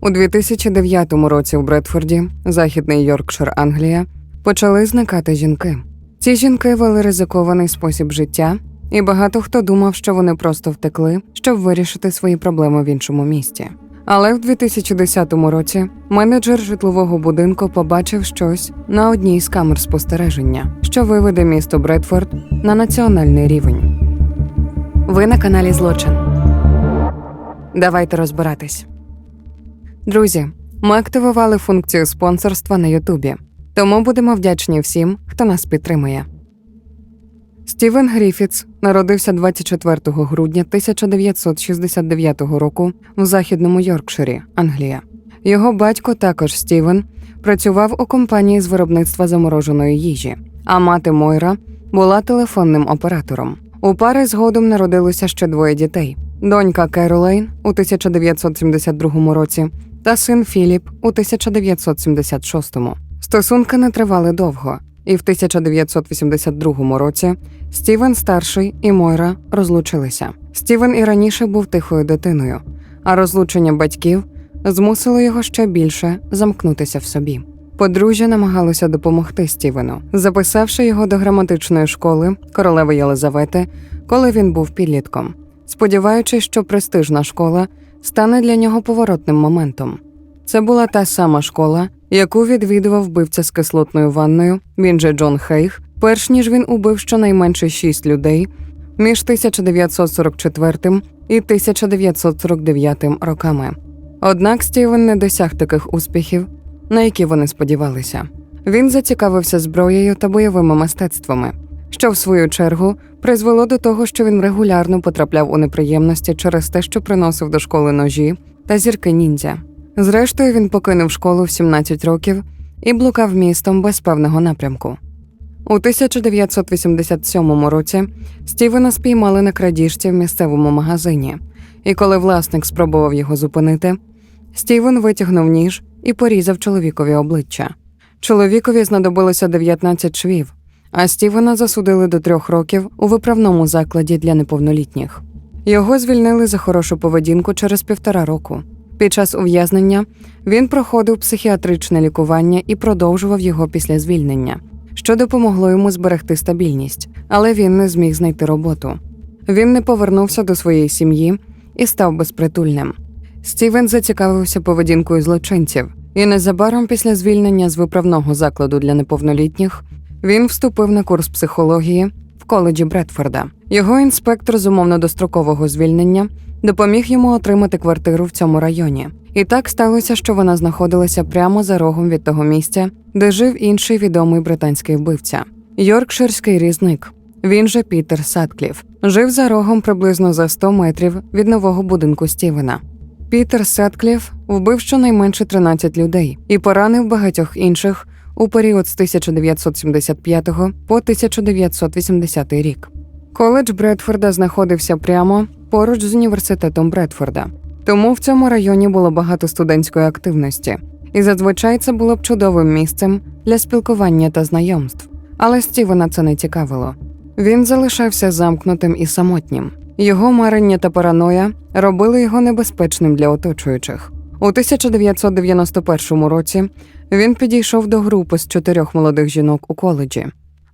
У 2009 році в Бредфорді, західний Йоркшир, Англія, почали зникати жінки. Ці жінки вели ризикований спосіб життя, і багато хто думав, що вони просто втекли, щоб вирішити свої проблеми в іншому місті. Але в 2010 році менеджер житлового будинку побачив щось на одній з камер спостереження, що виведе місто Бредфорд на національний рівень. Ви на каналі Злочин. Давайте розбиратись. Друзі, ми активували функцію спонсорства на Ютубі, тому будемо вдячні всім, хто нас підтримує. Стівен Гріфітс народився 24 грудня 1969 року в західному Йоркширі, Англія. Його батько, також Стівен, працював у компанії з виробництва замороженої їжі, а мати Мойра була телефонним оператором. У пари згодом народилося ще двоє дітей: донька Керолейн у 1972 році та син Філіп у 1976. Стосунки не тривали довго, і в 1982 році Стівен старший і Мойра розлучилися. Стівен і раніше був тихою дитиною, а розлучення батьків змусило його ще більше замкнутися в собі. Подружжя намагалося допомогти Стівену, записавши його до граматичної школи королеви Єлизавети, коли він був підлітком, сподіваючись, що престижна школа стане для нього поворотним моментом. Це була та сама школа, яку відвідував вбивця з кислотною ванною, він же Джон Хейг, перш ніж він убив щонайменше шість людей між 1944 і 1949 роками. Однак Стівен не досяг таких успіхів, на які вони сподівалися. Він зацікавився зброєю та бойовими мистецтвами, що в свою чергу призвело до того, що він регулярно потрапляв у неприємності через те, що приносив до школи ножі та зірки ніндзя. Зрештою, він покинув школу в 17 років і блукав містом без певного напрямку. У 1987 році Стівена спіймали на крадіжці в місцевому магазині, і коли власник спробував його зупинити, Стівен витягнув ніж і порізав чоловікові обличчя. Чоловікові знадобилося 19 швів, а Стівена засудили до трьох років у виправному закладі для неповнолітніх. Його звільнили за хорошу поведінку через півтора року. Під час ув'язнення він проходив психіатричне лікування і продовжував його після звільнення, що допомогло йому зберегти стабільність, але він не зміг знайти роботу. Він не повернувся до своєї сім'ї і став безпритульним. Стівен зацікавився поведінкою злочинців, і незабаром після звільнення з виправного закладу для неповнолітніх він вступив на курс психології в коледжі Бредфорда. Його інспектор з умовно дострокового звільнення допоміг йому отримати квартиру в цьому районі. І так сталося, що вона знаходилася прямо за рогом від того місця, де жив інший відомий британський вбивця Йоркширський різник. Він же Пітер Садкліф, жив за рогом приблизно за 100 метрів від нового будинку Стівена. Пітер Садкліф вбив щонайменше 13 людей і поранив багатьох інших у період з 1975 по 1980 рік. Коледж Бредфорда знаходився прямо поруч з університетом Бредфорда, тому в цьому районі було багато студентської активності, і зазвичай це було б чудовим місцем для спілкування та знайомств. Але Стівена це не цікавило. Він залишався замкнутим і самотнім. Його марення та параноя робили його небезпечним для оточуючих. У 1991 році він підійшов до групи з чотирьох молодих жінок у коледжі,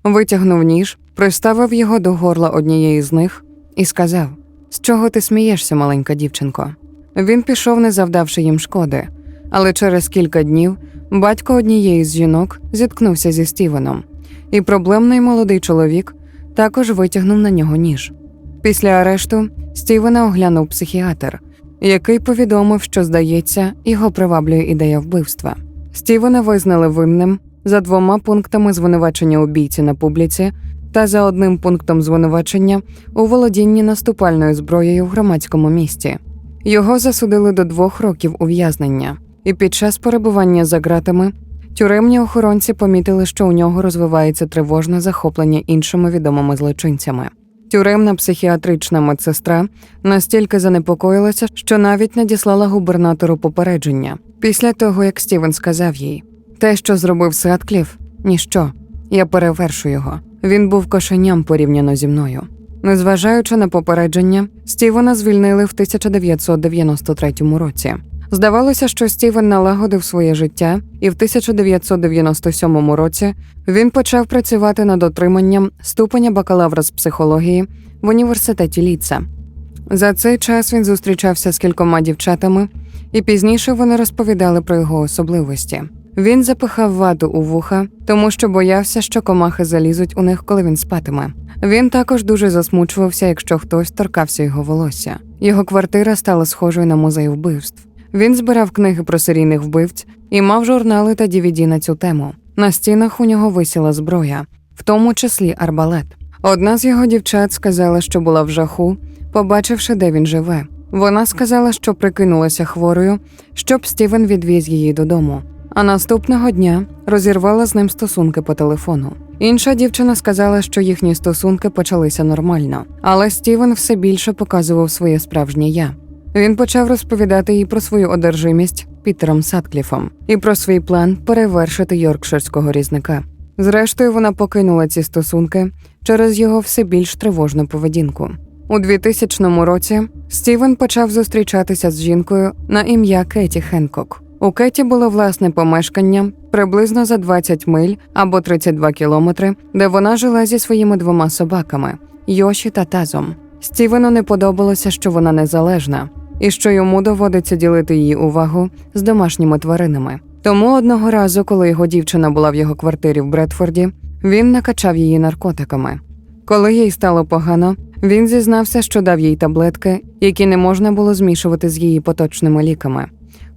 витягнув ніж, приставив його до горла однієї з них і сказав: З чого ти смієшся, маленька дівчинко? Він пішов, не завдавши їм шкоди, але через кілька днів батько однієї з жінок зіткнувся зі Стівеном, і проблемний молодий чоловік також витягнув на нього ніж. Після арешту Стівена оглянув психіатр, який повідомив, що, здається, його приваблює ідея вбивства. Стівена визнали винним за двома пунктами звинувачення убійці на публіці та за одним пунктом звинувачення у володінні наступальною зброєю в громадському місті. Його засудили до двох років ув'язнення, і під час перебування за ґратами тюремні охоронці помітили, що у нього розвивається тривожне захоплення іншими відомими злочинцями. Тюремна психіатрична медсестра настільки занепокоїлася, що навіть надіслала губернатору попередження після того, як Стівен сказав їй: те, що зробив Садкліф, ніщо. Я перевершу його. Він був кошеням порівняно зі мною. Незважаючи на попередження, Стівена звільнили в 1993 році. Здавалося, що Стівен налагодив своє життя, і в 1997 році він почав працювати над отриманням ступеня бакалавра з психології в університеті Ліца. За цей час він зустрічався з кількома дівчатами, і пізніше вони розповідали про його особливості. Він запихав ваду у вуха, тому що боявся, що комахи залізуть у них, коли він спатиме. Він також дуже засмучувався, якщо хтось торкався його волосся. Його квартира стала схожою на музей вбивств. Він збирав книги про серійних вбивць і мав журнали та DVD на цю тему. На стінах у нього висіла зброя, в тому числі арбалет. Одна з його дівчат сказала, що була в жаху, побачивши, де він живе. Вона сказала, що прикинулася хворою, щоб Стівен відвіз її додому. А наступного дня розірвала з ним стосунки по телефону. Інша дівчина сказала, що їхні стосунки почалися нормально, але Стівен все більше показував своє справжнє я. Він почав розповідати їй про свою одержимість Пітером Садкліфом і про свій план перевершити йоркширського різника. Зрештою, вона покинула ці стосунки через його все більш тривожну поведінку. У 2000 році Стівен почав зустрічатися з жінкою на ім'я Кеті Хенкок. У Кеті було власне помешкання приблизно за 20 миль або 32 кілометри, де вона жила зі своїми двома собаками Йоші та Тазом. Стівену не подобалося, що вона незалежна, і що йому доводиться ділити її увагу з домашніми тваринами. Тому одного разу, коли його дівчина була в його квартирі в Бредфорді, він накачав її наркотиками. Коли їй стало погано, він зізнався, що дав їй таблетки, які не можна було змішувати з її поточними ліками,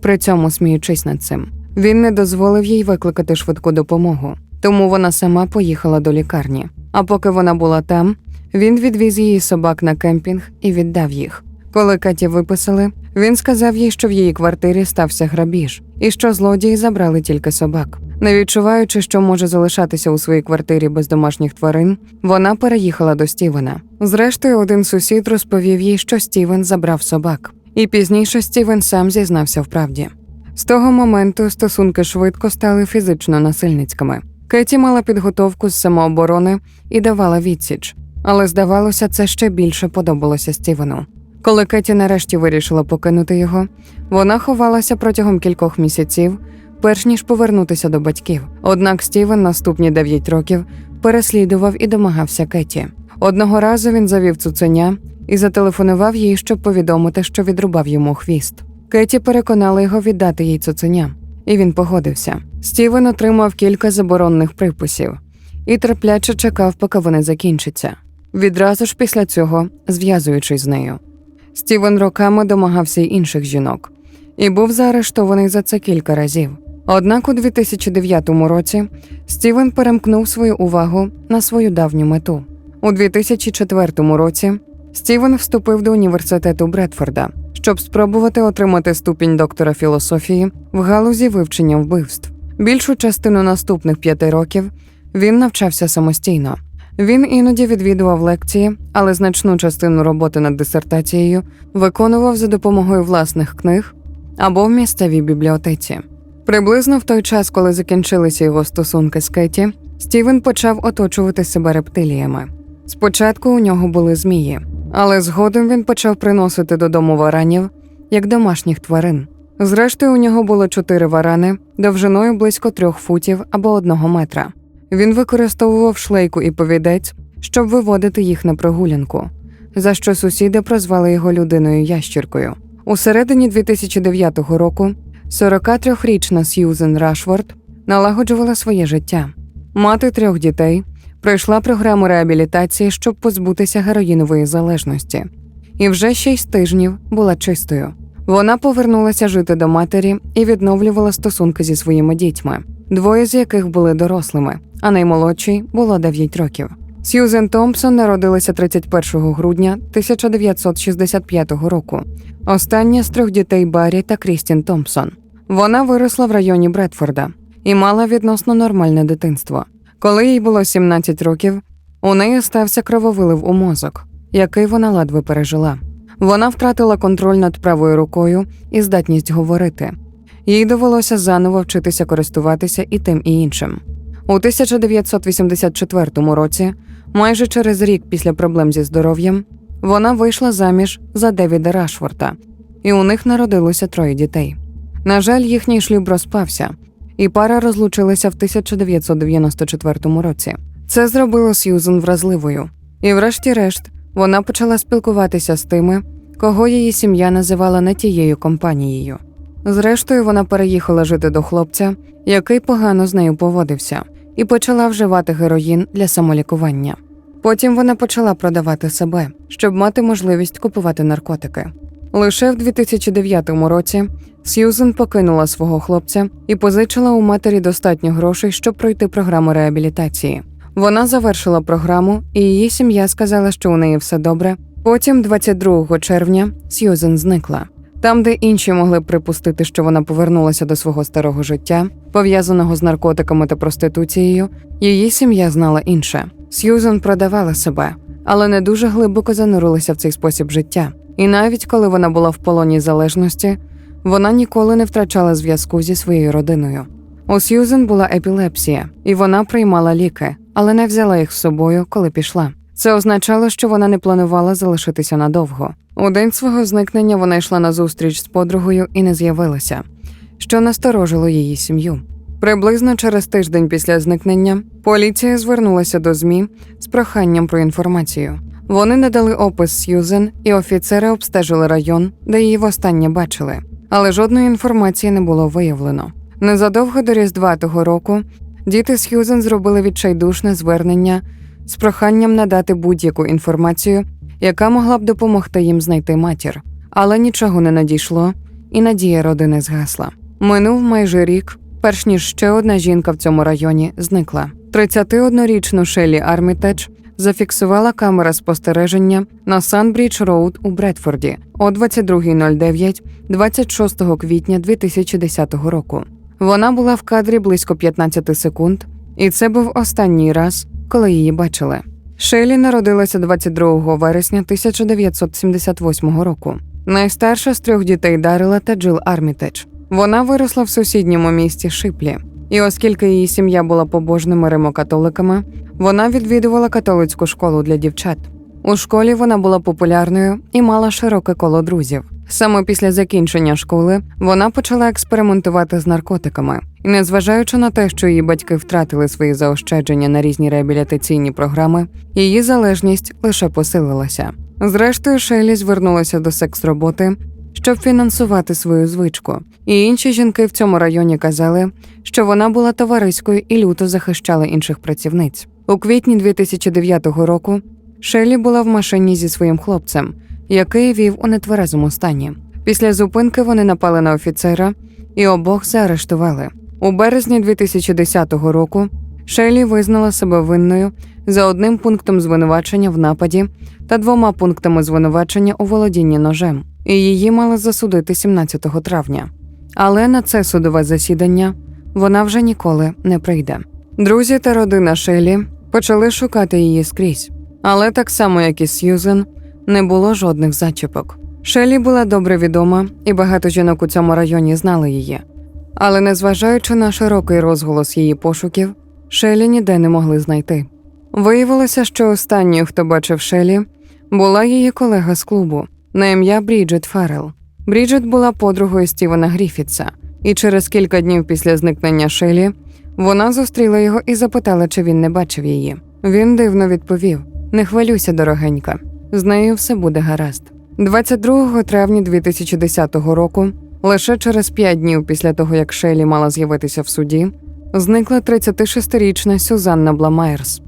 при цьому сміючись над цим. Він не дозволив їй викликати швидку допомогу, тому вона сама поїхала до лікарні. А поки вона була там, він відвіз її собак на кемпінг і віддав їх. Коли Каті виписали, він сказав їй, що в її квартирі стався грабіж, і що злодії забрали тільки собак. Не відчуваючи, що може залишатися у своїй квартирі без домашніх тварин, вона переїхала до Стівена. Зрештою, один сусід розповів їй, що Стівен забрав собак, і пізніше Стівен сам зізнався в правді. З того моменту стосунки швидко стали фізично насильницькими. Кеті мала підготовку з самооборони і давала відсіч, але здавалося, це ще більше подобалося Стівену. Коли Кеті нарешті вирішила покинути його, вона ховалася протягом кількох місяців, перш ніж повернутися до батьків. Однак Стівен наступні 9 років переслідував і домагався Кеті. Одного разу він завів цуценя і зателефонував їй, щоб повідомити, що відрубав йому хвіст. Кеті переконала його віддати їй цуценя, і він погодився. Стівен отримав кілька заборонених приписів і терпляче чекав, поки вони закінчаться. Відразу ж після цього зв'язуючись з нею. Стівен роками домагався й інших жінок і був заарештований за це кілька разів. Однак у 2009 році Стівен перемкнув свою увагу на свою давню мету. У 2004 році Стівен вступив до університету Бредфорда, щоб спробувати отримати ступінь доктора філософії в галузі вивчення вбивств. Більшу частину наступних п'яти років він навчався самостійно. Він іноді відвідував лекції, але значну частину роботи над дисертацією виконував за допомогою власних книг або в місцевій бібліотеці. Приблизно в той час, коли закінчилися його стосунки з Кеті, Стівен почав оточувати себе рептиліями. Спочатку у нього були змії, але згодом він почав приносити додому варанів як домашніх тварин. Зрештою, у нього було чотири варани довжиною близько трьох футів або одного метра. Він використовував шлейку і повідець, щоб виводити їх на прогулянку, за що сусіди прозвали його людиною ящіркою. У середині 2009 року 43-річна Сьюзен Рашфорд налагоджувала своє життя. Мати трьох дітей пройшла програму реабілітації, щоб позбутися героїнової залежності, і вже шість тижнів була чистою. Вона повернулася жити до матері і відновлювала стосунки зі своїми дітьми, двоє з яких були дорослими, а наймолодший було 9 років. Сьюзен Томпсон народилася 31 грудня 1965 року. Остання з трьох дітей Баррі та Крістін Томпсон. Вона виросла в районі Бредфорда і мала відносно нормальне дитинство. Коли їй було 17 років, у неї стався крововилив у мозок, який вона ледве пережила. Вона втратила контроль над правою рукою і здатність говорити. Їй довелося заново вчитися користуватися і тим і іншим. У 1984 році, майже через рік після проблем зі здоров'ям, вона вийшла заміж за Девіда Рашфорта, і у них народилося троє дітей. На жаль, їхній шлюб розпався, і пара розлучилася в 1994 році. Це зробило Сьюзен вразливою. І, врешті-решт, вона почала спілкуватися з тими, кого її сім'я називала не тією компанією. Зрештою, вона переїхала жити до хлопця, який погано з нею поводився, і почала вживати героїн для самолікування. Потім вона почала продавати себе, щоб мати можливість купувати наркотики. Лише в 2009 році Сьюзен покинула свого хлопця і позичила у матері достатньо грошей, щоб пройти програму реабілітації. Вона завершила програму, і її сім'я сказала, що у неї все добре. Потім, 22 червня, Сьюзен зникла. Там, де інші могли припустити, що вона повернулася до свого старого життя, пов'язаного з наркотиками та проституцією, її сім'я знала інше. Сьюзен продавала себе, але не дуже глибоко занурилася в цей спосіб життя. І навіть коли вона була в полоні залежності, вона ніколи не втрачала зв'язку зі своєю родиною. У Сьюзен була епілепсія, і вона приймала ліки, але не взяла їх з собою, коли пішла. Це означало, що вона не планувала залишитися надовго. У день свого зникнення вона йшла на зустріч з подругою і не з'явилася, що насторожило її сім'ю. Приблизно через тиждень після зникнення поліція звернулася до ЗМІ з проханням про інформацію. Вони надали опис Сьюзен, і офіцери обстежили район, де її востаннє бачили, але жодної інформації не було виявлено. Незадовго до Різдва того року діти Сьюзен зробили відчайдушне звернення з проханням надати будь-яку інформацію, яка могла б допомогти їм знайти матір. Але нічого не надійшло, і надія родини згасла. Минув майже рік, перш ніж ще одна жінка в цьому районі зникла. 31-річну Шелі Армітедж зафіксувала камера спостереження на Санбрідж Роуд у Бредфорді о 22.09 26 квітня 2010 року. Вона була в кадрі близько 15 секунд, і це був останній раз, коли її бачили. Шелі народилася 22 вересня 1978 року. Найстарша з трьох дітей Дарила та Джил Армітедж. Вона виросла в сусідньому місті Шиплі, і оскільки її сім'я була побожними римокатоликами, вона відвідувала католицьку школу для дівчат. У школі вона була популярною і мала широке коло друзів. Саме після закінчення школи вона почала експериментувати з наркотиками, і незважаючи на те, що її батьки втратили свої заощадження на різні реабілітаційні програми, її залежність лише посилилася. Зрештою, Шейлі звернулася до секс-роботи, щоб фінансувати свою звичку, і інші жінки в цьому районі казали, що вона була товариською і люто захищала інших працівниць. У квітні 2009 року Шелі була в машині зі своїм хлопцем, який вів у нетверезому стані. Після зупинки вони напали на офіцера і обох заарештували. У березні 2010 року Шелі визнала себе винною за одним пунктом звинувачення в нападі та двома пунктами звинувачення у володінні ножем, і її мали засудити 17 травня. Але на це судове засідання вона вже ніколи не прийде. Друзі та родина Шелі почали шукати її скрізь, але так само, як і Сьюзен, не було жодних зачіпок. Шелі була добре відома, і багато жінок у цьому районі знали її. Але незважаючи на широкий розголос її пошуків, Шелі ніде не могли знайти. Виявилося, що останньою, хто бачив Шелі, була її колега з клубу на ім'я Бріджит Феррел. Бріджит була подругою Стівена Гріфітса, і через кілька днів після зникнення Шелі вона зустріла його і запитала, чи він не бачив її. Він дивно відповів: Не хвилюйся, дорогенька, з нею все буде гаразд. 22 травня 2010 року, лише через п'ять днів після того, як Шелі мала з'явитися в суді, зникла 36-річна Сюзанна Бламайерс.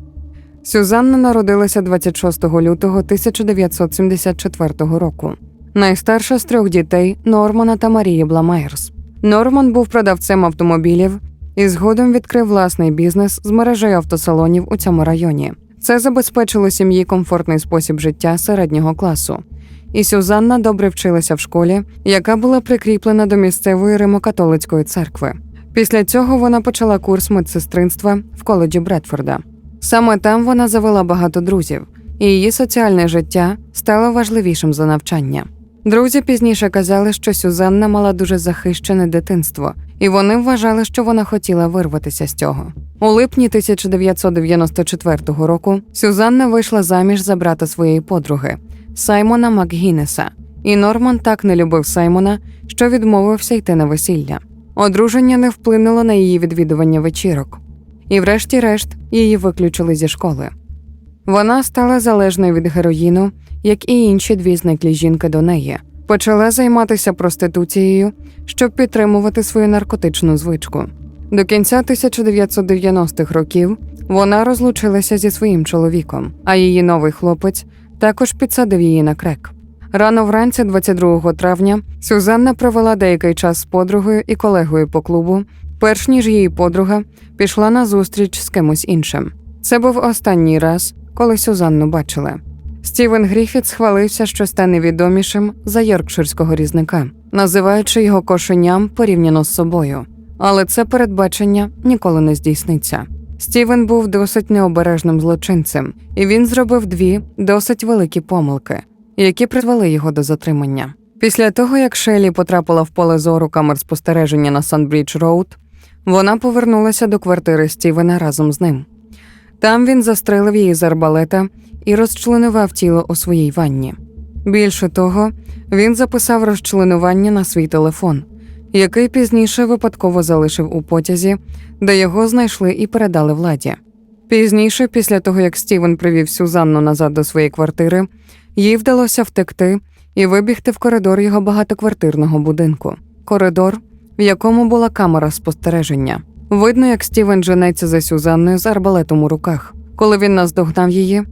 Сюзанна народилася 26 лютого 1974 року. Найстарша з трьох дітей Нормана та Марії Бламайерс. Норман був продавцем автомобілів і згодом відкрив власний бізнес з мережею автосалонів у цьому районі. Це забезпечило сім'ї комфортний спосіб життя середнього класу. І Сюзанна добре вчилася в школі, яка була прикріплена до місцевої римокатолицької церкви. Після цього вона почала курс медсестринства в коледжі Бредфорда. Саме там вона завела багато друзів, і її соціальне життя стало важливішим за навчання. Друзі пізніше казали, що Сюзанна мала дуже захищене дитинство, і вони вважали, що вона хотіла вирватися з цього. У липні 1994 року Сюзанна вийшла заміж за брата своєї подруги Саймона Макгінеса, і Норман так не любив Саймона, що відмовився йти на весілля. Одруження не вплинуло на її відвідування вечірок, і, врешті-решт, її виключили зі школи. Вона стала залежною від героїну, як і інші дві зниклі жінки до неї, почала займатися проституцією, щоб підтримувати свою наркотичну звичку. До кінця 1990-х років вона розлучилася зі своїм чоловіком, а її новий хлопець також підсадив її на крек. Рано вранці, 22 травня, Сюзанна провела деякий час з подругою і колегою по клубу, перш ніж її подруга пішла на зустріч з кимось іншим. Це був останній раз, коли Сюзанну бачили. Стівен Гріфіт схвалився, що стане відомішим за йоркширського різника, називаючи його кошеням порівняно з собою. Але це передбачення ніколи не здійсниться. Стівен був досить необережним злочинцем, і він зробив дві досить великі помилки, які призвели його до затримання. Після того, як Шелі потрапила в поле зору камер спостереження на Санбрідж Роуд, вона повернулася до квартири Стівена разом з ним. Там він застрелив її з арбалета і розчленував тіло у своїй ванні. Більше того, він записав розчленування на свій телефон, який пізніше випадково залишив у потязі, де його знайшли і передали владі. Пізніше, після того як Стівен привів Сюзанну назад до своєї квартири, їй вдалося втекти і вибігти в коридор його багатоквартирного будинку. Коридор, в якому була камера спостереження. Видно, як Стівен женеться за Сюзанною з арбалетом у руках. Коли він наздогнав її,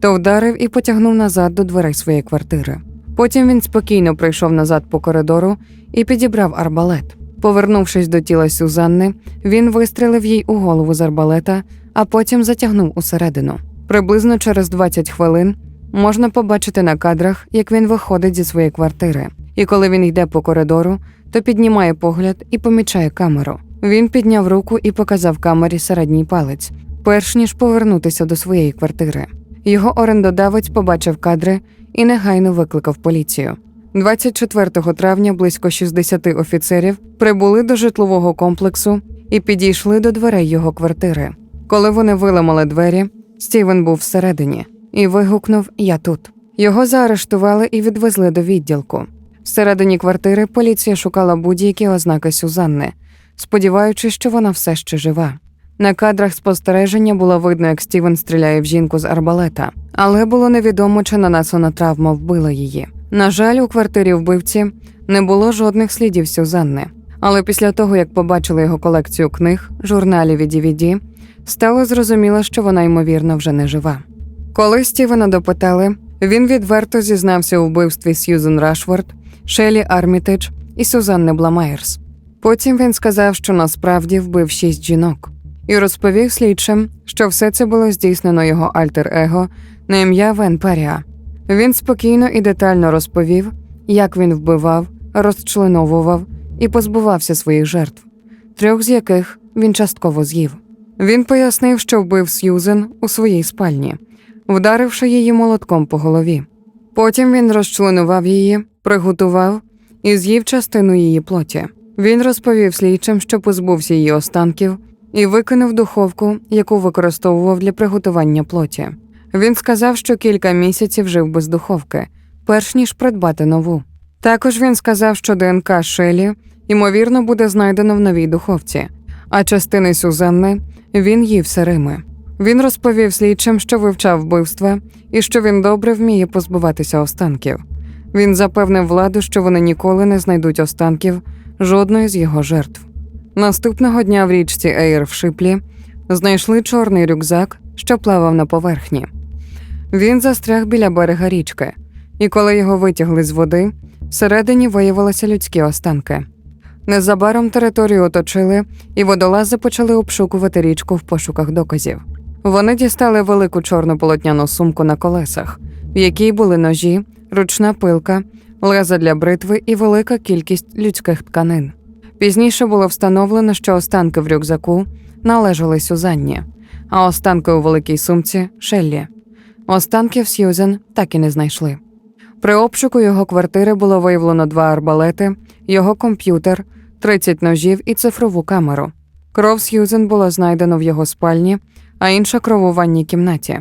то вдарив і потягнув назад до дверей своєї квартири. Потім він спокійно прийшов назад по коридору і підібрав арбалет. Повернувшись до тіла Сюзанни, він вистрелив їй у голову з арбалета, а потім затягнув усередину. Приблизно через 20 хвилин можна побачити на кадрах, як він виходить зі своєї квартири. І коли він йде по коридору, то піднімає погляд і помічає камеру. Він підняв руку і показав камері середній палець, перш ніж повернутися до своєї квартири. Його орендодавець побачив кадри і негайно викликав поліцію. 24 травня близько 60 офіцерів прибули до житлового комплексу і підійшли до дверей його квартири. Коли вони виламали двері, Стівен був всередині і вигукнув Я тут. Його заарештували і відвезли до відділку. Всередині квартири поліція шукала будь-які ознаки Сюзанни, сподіваючись, що вона все ще жива. На кадрах спостереження було видно, як Стівен стріляє в жінку з арбалета, але було невідомо, чи нанесена травма вбила її. На жаль, у квартирі вбивці не було жодних слідів Сюзанни. Але після того, як побачили його колекцію книг, журналів і DVD, стало зрозуміло, що вона ймовірно вже не жива. Коли Стівена допитали, він відверто зізнався у вбивстві Сьюзен Рашфорд, Шелі Армітедж і Сюзанни Бламаєрс. Потім він сказав, що насправді вбив шість жінок, і розповів слідчим, що все це було здійснено його альтер-его на ім'я Вен Паріа. Він спокійно і детально розповів, як він вбивав, розчленовував і позбувався своїх жертв, трьох з яких він частково з'їв. Він пояснив, що вбив Сьюзен у своїй спальні, вдаривши її молотком по голові. Потім він розчленував її, приготував і з'їв частину її плоті. Він розповів слідчим, що позбувся її останків, і викинув духовку, яку використовував для приготування плоті. Він сказав, що кілька місяців жив без духовки, перш ніж придбати нову. Також він сказав, що ДНК Шелі, ймовірно, буде знайдено в новій духовці, а частини Сюзанни він їв сирими. Він розповів слідчим, що вивчав вбивства і що він добре вміє позбуватися останків. Він запевнив владу, що вони ніколи не знайдуть останків жодної з його жертв. Наступного дня в річці Ейр в Шиплі знайшли чорний рюкзак, що плавав на поверхні. Він застряг біля берега річки, і коли його витягли з води, всередині виявилися людські останки. Незабаром територію оточили, і водолази почали обшукувати річку в пошуках доказів. Вони дістали велику чорну полотняну сумку на колесах, в якій були ножі, ручна пилка, леза для бритви і велика кількість людських тканин. Пізніше було встановлено, що останки в рюкзаку належали Сюзанні, а останки у великій сумці Шеллі. Останків Сьюзен так і не знайшли. При обшуку його квартири було виявлено два арбалети, його комп'ютер, 30 ножів і цифрову камеру. Кров Сьюзен було знайдено в його спальні, а інша кров у ванній кімнаті.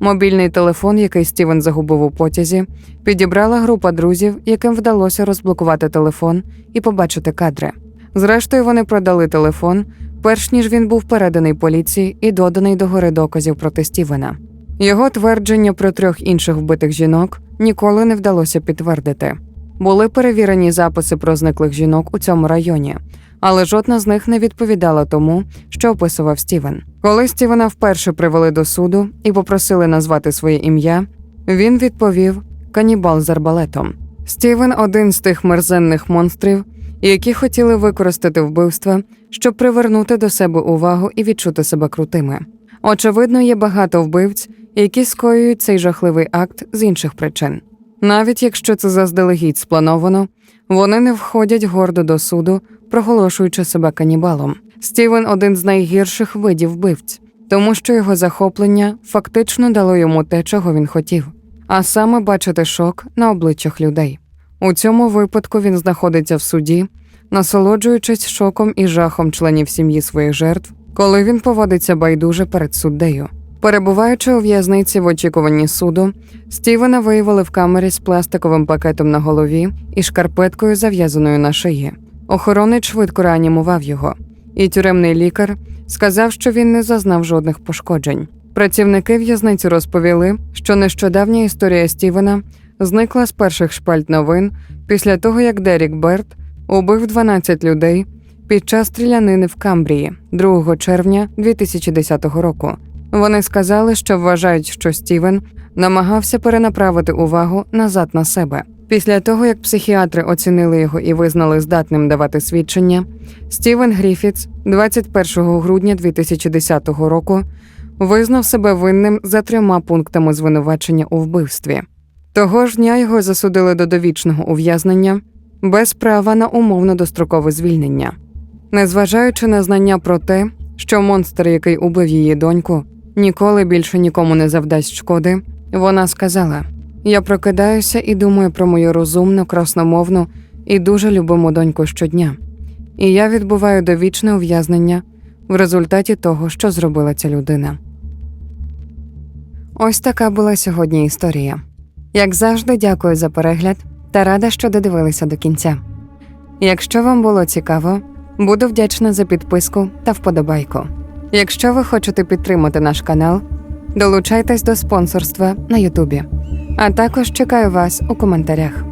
Мобільний телефон, який Стівен загубив у потязі, підібрала група друзів, яким вдалося розблокувати телефон і побачити кадри. Зрештою, вони продали телефон, перш ніж він був переданий поліції і доданий до гори доказів проти Стівена. Його твердження про трьох інших вбитих жінок ніколи не вдалося підтвердити. Були перевірені записи про зниклих жінок у цьому районі, але жодна з них не відповідала тому, що описував Стівен. Коли Стівена вперше привели до суду і попросили назвати своє ім'я, він відповів канібал з арбалетом. Стівен один з тих мерзенних монстрів, які хотіли використати вбивства, щоб привернути до себе увагу і відчути себе крутими. Очевидно, є багато вбивць, які скоюють цей жахливий акт з інших причин. Навіть якщо це заздалегідь сплановано, вони не входять гордо до суду, проголошуючи себе канібалом. Стівен один з найгірших видів вбивць, тому що його захоплення фактично дало йому те, чого він хотів, а саме бачити шок на обличчях людей. У цьому випадку він знаходиться в суді, насолоджуючись шоком і жахом членів сім'ї своїх жертв, коли він поводиться байдуже перед суддею. Перебуваючи у в'язниці в очікуванні суду, Стівена виявили в камері з пластиковим пакетом на голові і шкарпеткою, зав'язаною на шиї. Охоронець швидко реанімував його, і тюремний лікар сказав, що він не зазнав жодних пошкоджень. Працівники в'язниці розповіли, що нещодавня історія Стівена зникла з перших шпальт новин після того, як Дерік Берт убив 12 людей під час стрілянини в Камбрії 2 червня 2010 року. Вони сказали, що вважають, що Стівен намагався перенаправити увагу назад на себе. Після того, як психіатри оцінили його і визнали здатним давати свідчення, Стівен Гріфітс 21 грудня 2010 року визнав себе винним за трьома пунктами звинувачення у вбивстві. Того ж дня його засудили до довічного ув'язнення без права на умовно дострокове звільнення. Незважаючи на знання про те, що монстр, який убив її доньку, ніколи більше нікому не завдасть шкоди, вона сказала: Я прокидаюся і думаю про мою розумну, красномовну і дуже любиму доньку щодня. І я відбуваю довічне ув'язнення в результаті того, що зробила ця людина. Ось така була сьогодні історія. Як завжди, дякую за перегляд та рада, що додивилися до кінця. Якщо вам було цікаво, буду вдячна за підписку та вподобайку. Якщо ви хочете підтримати наш канал, долучайтесь до спонсорства на Ютубі. А також чекаю вас у коментарях.